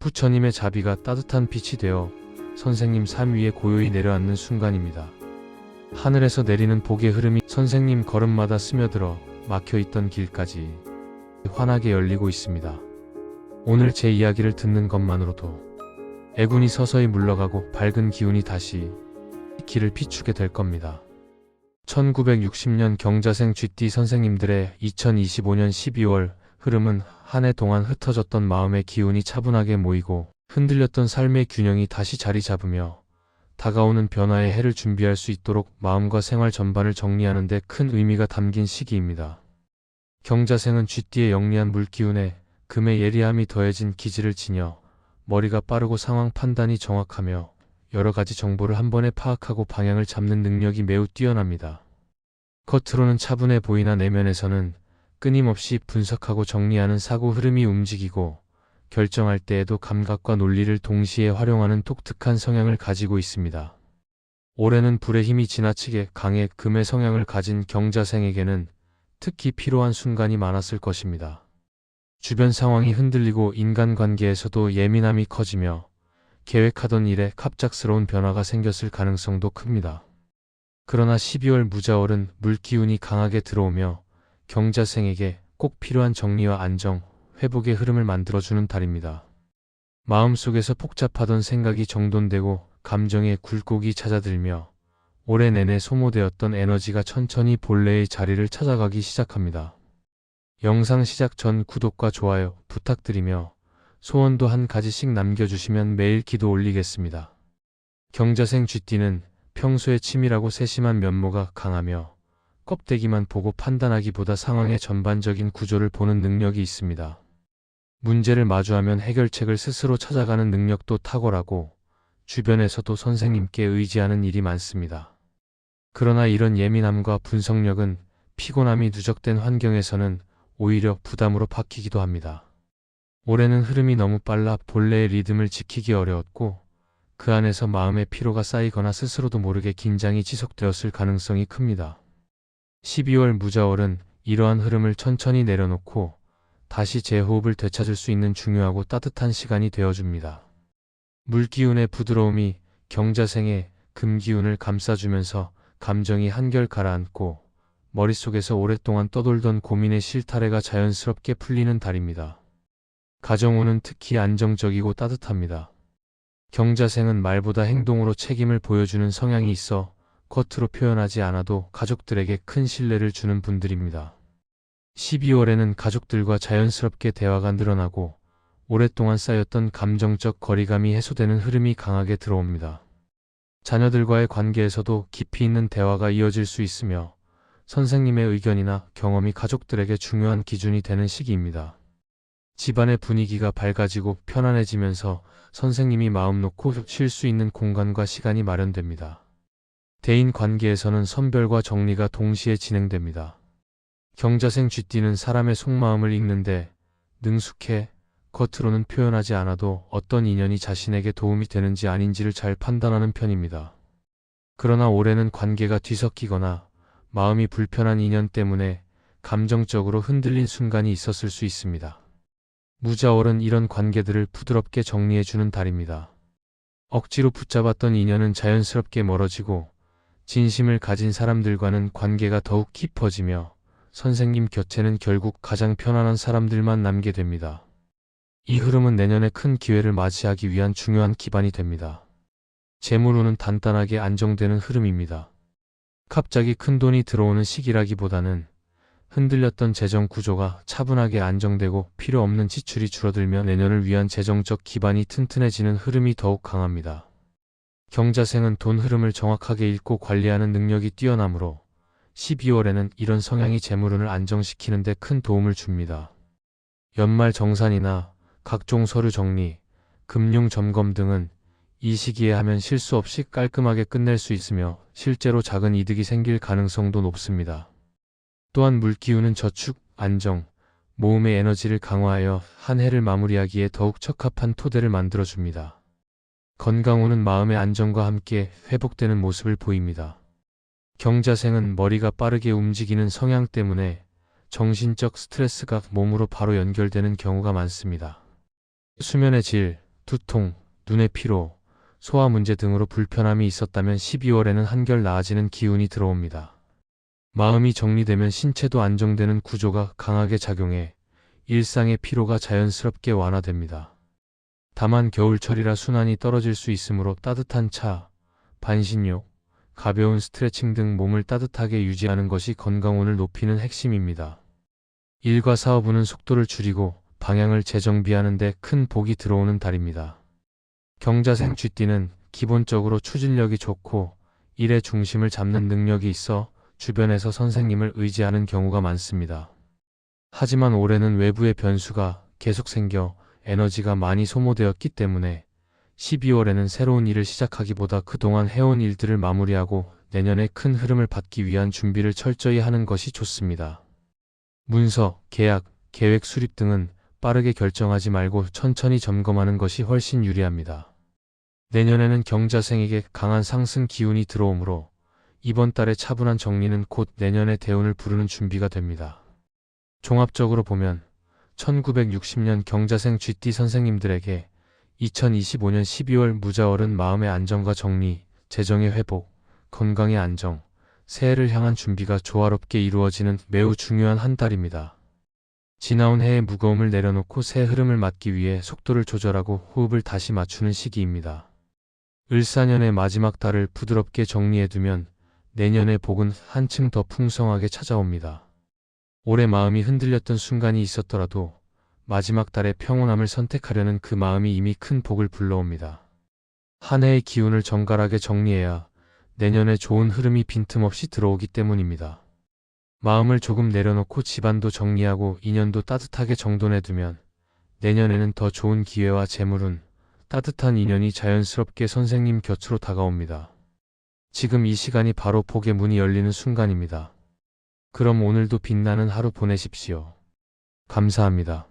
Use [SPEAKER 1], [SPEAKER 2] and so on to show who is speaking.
[SPEAKER 1] 부처님의 자비가 따뜻한 빛이 되어 선생님 삶 위에 고요히 내려앉는 순간입니다. 하늘에서 내리는 복의 흐름이 선생님 걸음마다 스며들어 막혀있던 길까지 환하게 열리고 있습니다. 오늘 제 이야기를 듣는 것만으로도 애군이 서서히 물러가고 밝은 기운이 다시 길을 비추게 될 겁니다. 1960년 경자생 GT 선생님들의 2025년 12월 흐름은 한 해 동안 흩어졌던 마음의 기운이 차분하게 모이고 흔들렸던 삶의 균형이 다시 자리 잡으며 다가오는 변화의 해를 준비할 수 있도록 마음과 생활 전반을 정리하는 데 큰 의미가 담긴 시기입니다. 경자생은 쥐띠의 영리한 물기운에 금의 예리함이 더해진 기질을 지녀 머리가 빠르고 상황 판단이 정확하며 여러 가지 정보를 한 번에 파악하고 방향을 잡는 능력이 매우 뛰어납니다. 겉으로는 차분해 보이나 내면에서는 끊임없이 분석하고 정리하는 사고 흐름이 움직이고 결정할 때에도 감각과 논리를 동시에 활용하는 독특한 성향을 가지고 있습니다. 올해는 불의 힘이 지나치게 강해 금의 성향을 가진 경자생에게는 특히 필요한 순간이 많았을 것입니다. 주변 상황이 흔들리고 인간관계에서도 예민함이 커지며 계획하던 일에 갑작스러운 변화가 생겼을 가능성도 큽니다. 그러나 12월 무자월은 물기운이 강하게 들어오며 경자생에게 꼭 필요한 정리와 안정, 회복의 흐름을 만들어주는 달입니다. 마음속에서 복잡하던 생각이 정돈되고 감정의 굴곡이 찾아들며 올해 내내 소모되었던 에너지가 천천히 본래의 자리를 찾아가기 시작합니다. 영상 시작 전 구독과 좋아요 부탁드리며 소원도 한 가지씩 남겨주시면 매일 기도 올리겠습니다. 경자생 쥐띠는 평소에 치밀하고 세심한 면모가 강하며 껍데기만 보고 판단하기보다 상황의 전반적인 구조를 보는 능력이 있습니다. 문제를 마주하면 해결책을 스스로 찾아가는 능력도 탁월하고 주변에서도 선생님께 의지하는 일이 많습니다. 그러나 이런 예민함과 분석력은 피곤함이 누적된 환경에서는 오히려 부담으로 바뀌기도 합니다. 올해는 흐름이 너무 빨라 본래의 리듬을 지키기 어려웠고 그 안에서 마음의 피로가 쌓이거나 스스로도 모르게 긴장이 지속되었을 가능성이 큽니다. 12월 무자월은 이러한 흐름을 천천히 내려놓고 다시 제 호흡을 되찾을 수 있는 중요하고 따뜻한 시간이 되어줍니다. 물기운의 부드러움이 경자생의 금기운을 감싸주면서 감정이 한결 가라앉고 머릿속에서 오랫동안 떠돌던 고민의 실타래가 자연스럽게 풀리는 달입니다. 가정운은 특히 안정적이고 따뜻합니다. 경자생은 말보다 행동으로 책임을 보여주는 성향이 있어 겉으로 표현하지 않아도 가족들에게 큰 신뢰를 주는 분들입니다. 12월에는 가족들과 자연스럽게 대화가 늘어나고 오랫동안 쌓였던 감정적 거리감이 해소되는 흐름이 강하게 들어옵니다. 자녀들과의 관계에서도 깊이 있는 대화가 이어질 수 있으며 선생님의 의견이나 경험이 가족들에게 중요한 기준이 되는 시기입니다. 집안의 분위기가 밝아지고 편안해지면서 선생님이 마음 놓고 쉴 수 있는 공간과 시간이 마련됩니다. 대인 관계에서는 선별과 정리가 동시에 진행됩니다. 경자생 쥐띠는 사람의 속마음을 읽는데 능숙해 겉으로는 표현하지 않아도 어떤 인연이 자신에게 도움이 되는지 아닌지를 잘 판단하는 편입니다. 그러나 올해는 관계가 뒤섞이거나 마음이 불편한 인연 때문에 감정적으로 흔들린 순간이 있었을 수 있습니다. 무자월은 이런 관계들을 부드럽게 정리해주는 달입니다. 억지로 붙잡았던 인연은 자연스럽게 멀어지고 진심을 가진 사람들과는 관계가 더욱 깊어지며 선생님 곁에는 결국 가장 편안한 사람들만 남게 됩니다. 이 흐름은 내년에 큰 기회를 맞이하기 위한 중요한 기반이 됩니다. 재물운은 단단하게 안정되는 흐름입니다. 갑자기 큰 돈이 들어오는 시기라기보다는 흔들렸던 재정 구조가 차분하게 안정되고 필요 없는 지출이 줄어들며 내년을 위한 재정적 기반이 튼튼해지는 흐름이 더욱 강합니다. 경자생은 돈 흐름을 정확하게 읽고 관리하는 능력이 뛰어나므로 12월에는 이런 성향이 재물운을 안정시키는 데 큰 도움을 줍니다. 연말 정산이나 각종 서류 정리, 금융 점검 등은 이 시기에 하면 실수 없이 깔끔하게 끝낼 수 있으며 실제로 작은 이득이 생길 가능성도 높습니다. 또한 물기운은 저축, 안정, 모음의 에너지를 강화하여 한 해를 마무리하기에 더욱 적합한 토대를 만들어줍니다. 건강운은 마음의 안정과 함께 회복되는 모습을 보입니다. 경자생은 머리가 빠르게 움직이는 성향 때문에 정신적 스트레스가 몸으로 바로 연결되는 경우가 많습니다. 수면의 질, 두통, 눈의 피로, 소화 문제 등으로 불편함이 있었다면 12월에는 한결 나아지는 기운이 들어옵니다. 마음이 정리되면 신체도 안정되는 구조가 강하게 작용해 일상의 피로가 자연스럽게 완화됩니다. 다만 겨울철이라 순환이 떨어질 수 있으므로 따뜻한 차, 반신욕, 가벼운 스트레칭 등 몸을 따뜻하게 유지하는 것이 건강운을 높이는 핵심입니다. 일과 사업운은 속도를 줄이고 방향을 재정비하는 데 큰 복이 들어오는 달입니다. 경자생 쥐띠는 기본적으로 추진력이 좋고 일의 중심을 잡는 능력이 있어 주변에서 선생님을 의지하는 경우가 많습니다. 하지만 올해는 외부의 변수가 계속 생겨 에너지가 많이 소모되었기 때문에 12월에는 새로운 일을 시작하기보다 그동안 해온 일들을 마무리하고 내년에 큰 흐름을 받기 위한 준비를 철저히 하는 것이 좋습니다. 문서, 계약, 계획 수립 등은 빠르게 결정하지 말고 천천히 점검하는 것이 훨씬 유리합니다. 내년에는 경자생에게 강한 상승 기운이 들어오므로 이번 달의 차분한 정리는 곧 내년의 대운을 부르는 준비가 됩니다. 종합적으로 보면 1960년 경자생 쥐띠 선생님들에게 2025년 12월 무자월은 마음의 안정과 정리, 재정의 회복, 건강의 안정, 새해를 향한 준비가 조화롭게 이루어지는 매우 중요한 한 달입니다. 지나온 해의 무거움을 내려놓고 새 흐름을 맞기 위해 속도를 조절하고 호흡을 다시 맞추는 시기입니다. 을사년의 마지막 달을 부드럽게 정리해두면 내년의 복은 한층 더 풍성하게 찾아옵니다. 올해 마음이 흔들렸던 순간이 있었더라도 마지막 달의 평온함을 선택하려는 그 마음이 이미 큰 복을 불러옵니다. 한 해의 기운을 정갈하게 정리해야 내년에 좋은 흐름이 빈틈없이 들어오기 때문입니다. 마음을 조금 내려놓고 집안도 정리하고 인연도 따뜻하게 정돈해두면 내년에는 더 좋은 기회와 재물운, 따뜻한 인연이 자연스럽게 선생님 곁으로 다가옵니다. 지금 이 시간이 바로 복의 문이 열리는 순간입니다. 그럼 오늘도 빛나는 하루 보내십시오. 감사합니다.